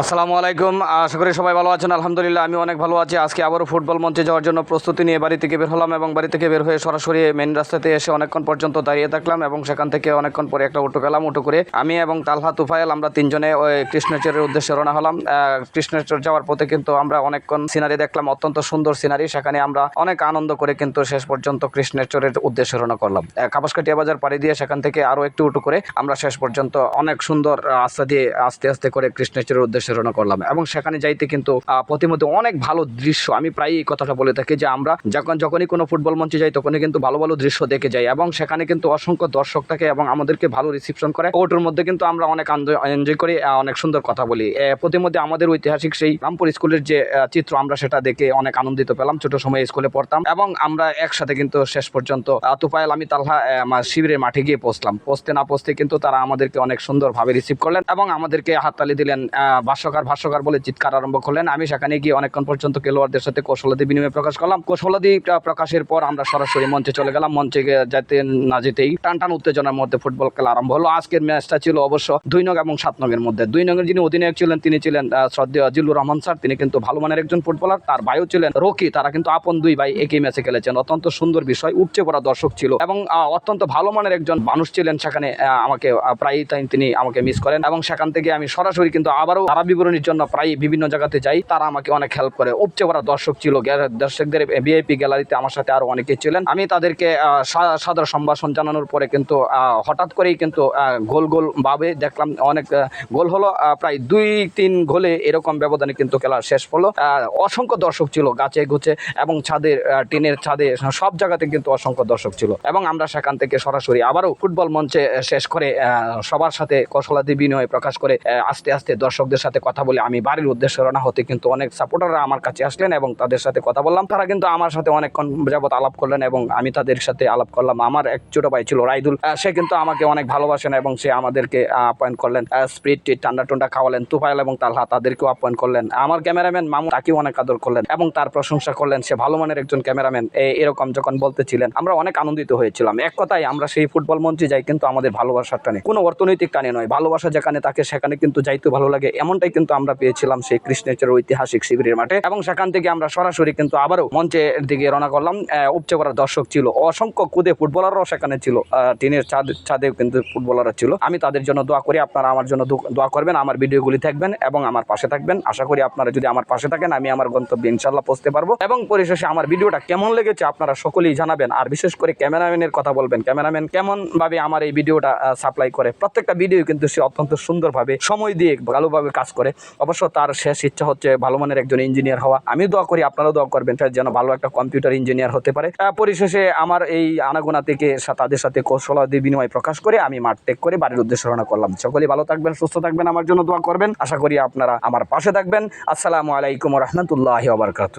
আসসালামু আলাইকুম, আশা করি সবাই ভালো আছেন, আলহামদুলিল্লাহ আমি অনেক ভালো আছি। আজকে আবারও ফুটবল মঞ্চে যাওয়ার জন্য প্রস্তুতি নিয়ে বাড়ি থেকে বের হলাম এবং বাড়ি থেকে বের হয়ে সরাসরি মেন রাস্তাতে এসে অনেকক্ষণ পর্যন্ত দাঁড়িয়ে থাকলাম এবং সেখান থেকে অনেকক্ষণ পরে একটা অটো গেলাম, অটো করে আমি এবং তালহা তুফাইল আমরা তিনজনে ওই কৃষ্ণচরের উদ্দেশ্যে রওনা হলাম। কৃষ্ণচর যাওয়ার পথে কিন্তু আমরা অনেকক্ষণ সিনারি দেখলাম, অত্যন্ত সুন্দর সিনারি, সেখানে আমরা অনেক আনন্দ করে কিন্তু শেষ পর্যন্ত কৃষ্ণেশ্বরের উদ্দেশ্যে রওনা করলাম। কাপাসকাটিয়া বাজার পাড়ি দিয়ে সেখান থেকে আরও একটু উটু করে আমরা শেষ পর্যন্ত অনেক সুন্দর রাস্তা দিয়ে আস্তে আস্তে করে কৃষ্ণেশ্বরের উদ্দেশ্যে রওনা করলাম। এবং সেখানে যাইতে কিন্তু প্রতিমধ্যে অনেক ভালো দৃশ্য, আমি প্রায়ই এই কথাটা বলে থাকি যে আমরা যখন, যখনই কোনো ফুটবল মঞ্চে যাই, তখনই কিন্তু ভালো ভালো দৃশ্য দেখে যাই। এবং সেখানে কিন্তু অসংখ্য দর্শক থাকে এবং আমাদেরকে ভালো রিসিপশন করে। ওটার মধ্যে কিন্তু আমরা অনেক এনজয় করি অনেক সুন্দর কথা বলি। প্রতিমধ্যে আমাদের ঐতিহাসিক সেই রামপুর স্কুলের যে চিত্র, আমরা সেটা দেখে অনেক আনন্দিত পেলাম। ছোট সময় স্কুলে পড়তাম এবং আমরা একসাথে কিন্তু শেষ পর্যন্ত তুফাইল আমি, তালহা শিবিরের মাঠে গিয়ে পৌঁছলাম। পৌঁছতে না পৌঁছতে কিন্তু তারা আমাদেরকে অনেক সুন্দরভাবে রিসিভ করলেন এবং আমাদেরকে হাততালি দিলেন ভাষ্যকার ভাষ্যকার বলে চিৎকার আরম্ভ করলেন। আমি সেখানে গিয়ে অনেকক্ষণ পর্যন্ত খেলোয়াড়দের সাথে কৌশলাদি বিনিময় প্রকাশ করলাম। কৌশলাদি প্রকাশের পর আমরা সরাসরি মঞ্চে চলে গেলাম। মঞ্চে যেতে না যেতেই টান টান উত্তেজনার মধ্যে ফুটবল খেলা আরম্ভ হলো। আজকের ম্যাচটা ছিল অবশ্য দুই নং এবং সাত নগের মধ্যে। দুই নগের যিনি অধিনায়ক ছিলেন, তিনি ছিলেন শ্রদ্ধেয় জিল্লুর রহমান স্যার। তিনি কিন্তু ভালো মানের একজন ফুটবলার। তার ভাইও ছিলেন রকি। তারা কিন্তু আপন দুই ভাই একই ম্যাচে খেলেছেন। অত্যন্ত সুন্দর বিষয়। উপচে পড়া দর্শক ছিল। এবং অত্যন্ত ভালো মানের একজন মানুষ ছিলেন সেখানে আমাকে প্রায়ই তাই তিনি আমাকে মিস করেন। এবং সেখান থেকে আমি সরাসরি কিন্তু আবারও বিবরণীর জন্য প্রায় বিভিন্ন জায়গাতে যাই। তারা আমাকে অনেক হেল্প করে। উপচে পড়া দর্শক ছিল দর্শকদের ভিআইপি গ্যালারিতে আমার সাথে আরও অনেকে ছিলেন। আমি তাদেরকে সাদর সম্ভাষণ জানানোর পরে কিন্তু হঠাৎ করেই কিন্তু গোল গোল ভাবে দেখলাম অনেক গোল হলো প্রায় দুই তিন গোলে এরকম ব্যবধানে কিন্তু খেলা শেষ হলো। অসংখ্য দর্শক ছিল গাছে গুছে এবং ছাদের টিনের ছাদে, সব জায়গাতে কিন্তু অসংখ্য দর্শক ছিল। এবং আমরা সেখান থেকে সরাসরি আবারও ফুটবল মঞ্চে শেষ করে সবার সাথে কৌশলাদি বিনিময় প্রকাশ করে আস্তে আস্তে দর্শকদের সাথে কথা বলে আমি বাড়ির উদ্দেশ্যে রওনা হতে কিন্তু অনেক সাপোর্টাররা আমার কাছে আসলেন এবং তাদের সাথে কথা বললাম। তারা কিন্তু আমার সাথে অনেকক্ষণ যাবত আলাপ করলেন এবং আমি তাদের সাথে আলাপ করলাম। আমার এক ছোট ভাই ছিল রাইদুল। সে কিন্তু আমাকে অনেক ভালোবাসেন এবং সে আমাদেরকে আপ্যায়ন করলেন। স্প্রিট টিট ঠান্ডা টুন্ডা খাওয়ালেন। তুফাইল এবং তালহা তাদেরকেও আপ্যায়ন করলেন। আমার ক্যামেরাম্যান মামু তাকেও অনেক আদর করলেন এবং তার প্রশংসা করলেন। সে ভালো মানের একজন ক্যামেরাম্যান এরকম যখন বলতেছিলেন, আমরা অনেক আনন্দিত হয়েছিলাম। এক কথায় আমরা সেই ফুটবল মঞ্চে যাই কিন্তু আমাদের ভালোবাসার টানে। কোনো অর্থনৈতিক টানে নয়। ভালোবাসা যেখানে তাকে সেখানে কিন্তু যাইতে ভালো লাগে। এমনটাই কিন্তু আমরা পেয়েছিলাম সেই কৃষ্ণেশ্বর ঐতিহাসিক শিবিরের মাঠে। এবং সেখান থেকে আমরা সরাসরি কিন্তু আবারও মঞ্চের দিকে রওনা করলাম। উপচে পড়া দর্শক ছিল, অসংখ্য কুদে ফুটবলাররাও সেখানে ছিল টিনের ছাদ, ছাদেও কিন্তু ফুটবলাররা ছিল। আমি তাদের জন্য দোয়া করি, আপনারা আমার জন্য দোয়া করবেন, আমার ভিডিওগুলি থাকবেন এবং আমার পাশে থাকবেন। আশা করি আপনারা যদি আমার পাশে থাকেন, আমি আমার গন্তব্যে ইনশাল্লাহ পৌঁছতে পারব। এবং পরিশেষে আমার ভিডিওটা কেমন লেগেছে আপনারা সকলেই জানাবেন। আর বিশেষ করে ক্যামেরাম্যানের কথা বলবেন। ক্যামেরাম্যান কেমন ভাবে আমার এই ভিডিওটা সাপ্লাই করে, প্রত্যেকটা ভিডিও কিন্তু সে অত্যন্ত সুন্দরভাবে সময় দিয়ে ভালোভাবে কাজ করে। অবশ্য তার শেষ ইচ্ছা হচ্ছে ভালো মানের একজন ইঞ্জিনিয়ার হওয়া। আমি দোয়া করি, আপনারাও দোয়া করবেন যেন ভালো একটা কম্পিউটার ইঞ্জিনিয়ার হতে পারে। পরিশেষে আমার এই আনাগোনা থেকে তাদের সাথে কৌশলাদি বিনিময় প্রকাশ করে আমি মাঠ ত্যাগ করে বাড়ির উদ্দেশ্যে রওনা করলাম। সকলেই ভালো থাকবেন, সুস্থ থাকবেন, আমার জন্য দোয়া করবেন। আশা করি আপনারা আমার পাশে থাকবেন। আসসালামু আলাইকুম রহমতুল্লাহ বারকাত